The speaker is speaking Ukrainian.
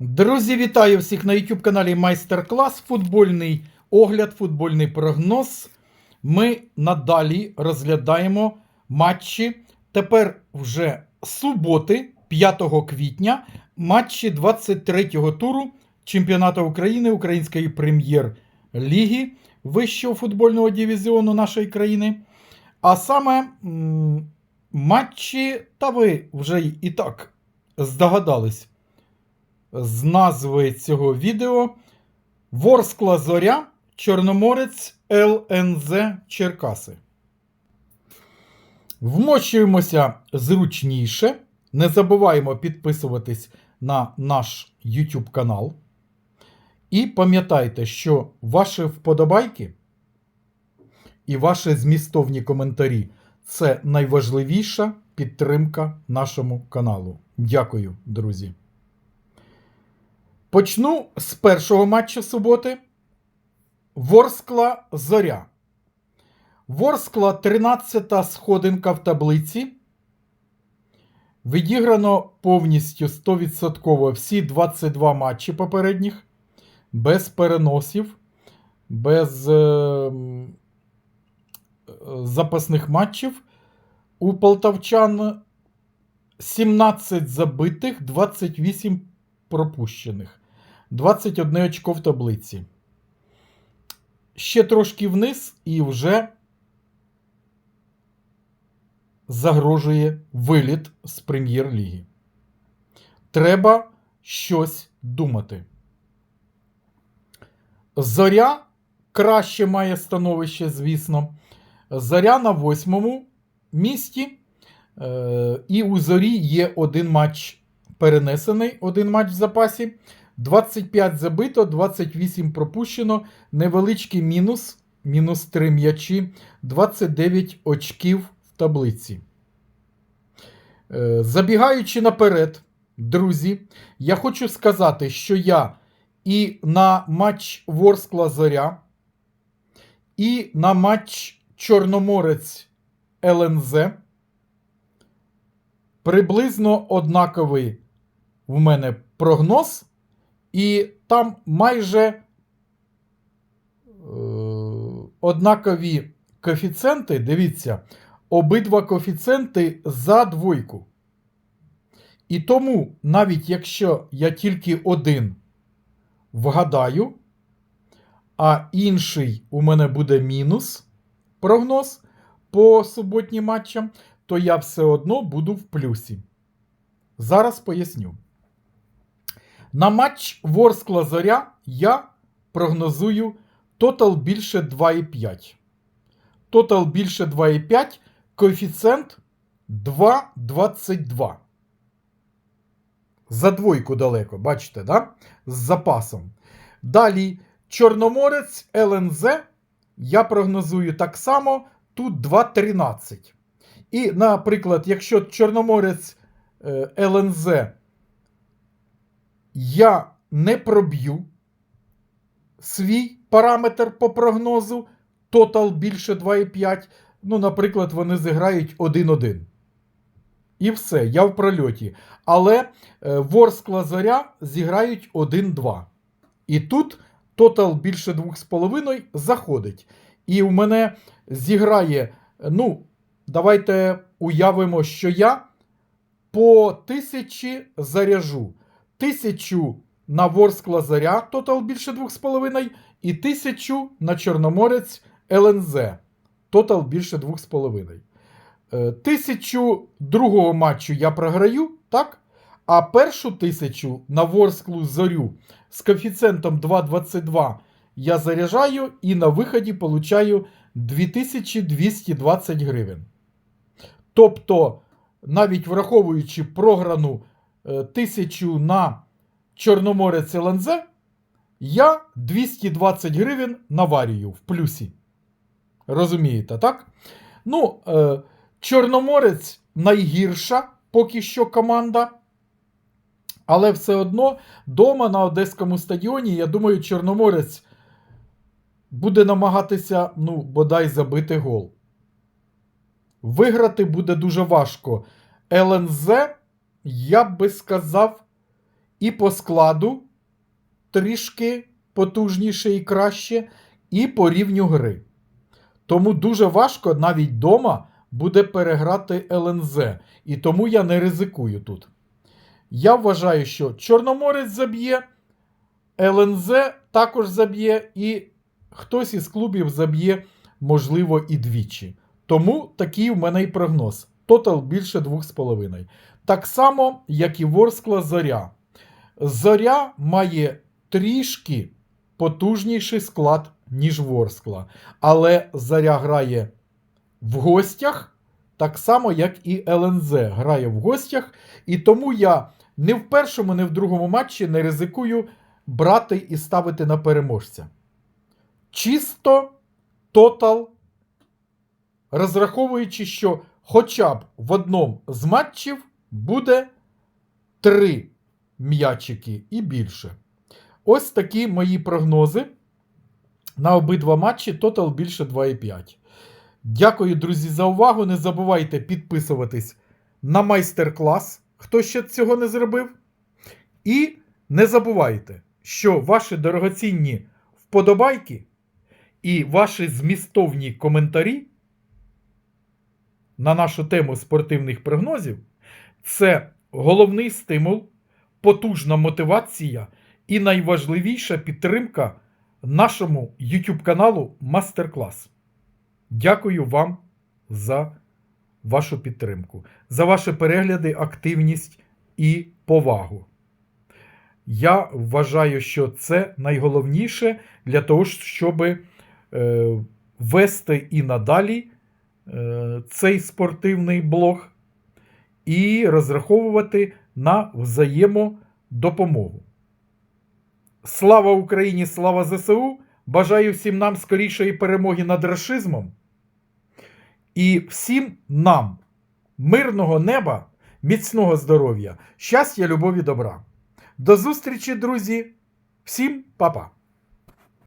Друзі, вітаю всіх на YouTube каналі Майстер-клас. Футбольний огляд, футбольний прогноз. Ми надалі розглядаємо матчі. Тепер вже суботи, 5 квітня, матчі 23-го туру Чемпіонату України Української прем'єр-ліги Вищого футбольного дивізіону нашої країни. А саме матчі, та ви вже і так здогадались з назви цього відео Ворскла Зоря, Чорноморець ЛНЗ Черкаси. Вмощуємося зручніше. Не забуваємо підписуватись на наш YouTube канал. І пам'ятайте, що ваші вподобайки і ваші змістовні коментарі це найважливіша підтримка нашому каналу. Дякую, друзі. Почну з першого матчу суботи. Ворскла Зоря. Ворскла 13-та сходинка в таблиці. Відіграно повністю 100% всі 22 матчі попередніх, без переносів, без е, е, запасних матчів. У полтавчан 17 забитих, 28 пропущених. 21 очко в таблиці. Ще трошки вниз і вже загрожує виліт з прем'єр-ліги. Треба щось думати. Зоря краще має становище, звісно. Зоря на восьмому місці. Е, і у зорі є один матч перенесений, один матч в запасі. 25 забито, 28 пропущено. Невеличкий мінус, мінус 3 м'ячі, 29 очків в таблиці. Е, Забігаючи наперед, друзі, я хочу сказати, що я і на матч Ворскла Зоря, і на матч Чорноморець ЛНЗ приблизно однаковий в мене прогноз, і там майже е, однакові коефіцієнти. Дивіться, обидва коефіцієнти за двойку. І тому, навіть якщо я тільки один вгадаю, а інший у мене буде мінус прогноз по суботнім матчам, то я все одно буду в плюсі. Зараз поясню. На матч Ворскла Зоря я прогнозую тотал більше 2,5. Тотал більше 2,5, коефіцієнт 2,22. За двойку далеко, бачите, да? з запасом. Далі Чорноморець ЛНЗ. Я прогнозую так само. Тут 2,13. І, наприклад, якщо Чорноморець е, ЛНЗ я не проб'ю свій параметр по прогнозу, тотал більше 2,5. Ну, наприклад, вони зіграють 1-1. І все, я в прольоті. Але е, Ворскла Зоря зіграють 1-2. І тут тотал більше 2,5 заходить. І в мене зіграє, ну, давайте уявимо, що я по тисячі заряжу. Тисячу на Ворскла Заря, тотал більше 2,5, і тисячу на Чорноморець ЛНЗ, тотал більше 2,5. Е, Тисячу другого матчу я програю, так? А першу тисячу на Ворсклу Зорю з коефіцієнтом 2,22 я заряджаю і на виході получаю 2220 гривень. Тобто, навіть враховуючи програну тисячу на Чорноморець ЛНЗ, я 220 гривень наварюю в плюсі. Розумієте, так? Ну, е, Чорноморець найгірша поки що команда. Але все одно дома на Одеському стадіоні, я думаю, Чорноморець буде намагатися, ну, бодай забити гол. Виграти буде дуже важко. ЛНЗ, я би сказав, і по складу трішки потужніше і краще, і по рівню гри. Тому дуже важко навіть вдома буде переграти ЛНЗ. І тому я не ризикую тут. Я вважаю, що Чорноморець заб'є, ЛНЗ також заб'є, і хтось із клубів заб'є, можливо, і двічі. Тому такий у мене і прогноз. Тотал більше 2,5. Так само, як і Ворскла Зоря. Зоря має трішки потужніший склад, ніж Ворскла. Але Зоря грає в гостях, так само, як і ЛНЗ грає в гостях. І тому я не в першому, не в другому матчі не ризикую брати і ставити на переможця. Чисто тотал, розраховуючи, що хоча б в одному з матчів буде три м'ячики і більше. Ось такі мої прогнози. На обидва матчі тотал більше 2,5. Дякую, друзі, за увагу. Не забувайте підписуватись на майстер-клас, хто ще цього не зробив. І не забувайте, що ваші дорогоцінні вподобайки і ваші змістовні коментарі на нашу тему спортивних прогнозів це головний стимул, потужна мотивація і найважливіша підтримка нашому YouTube каналу Мастер-клас. Дякую вам за вашу підтримку, за ваші перегляди, активність і повагу. Я вважаю, що це найголовніше для того, щоб е, вести і надалі е, цей спортивний блог і розраховувати на взаємодопомогу. Слава Україні! Слава ЗСУ! Бажаю всім нам скорішої перемоги над рашизмом. І всім нам мирного неба, міцного здоров'я, щастя, любові, добра. До зустрічі, друзі! Всім па-па!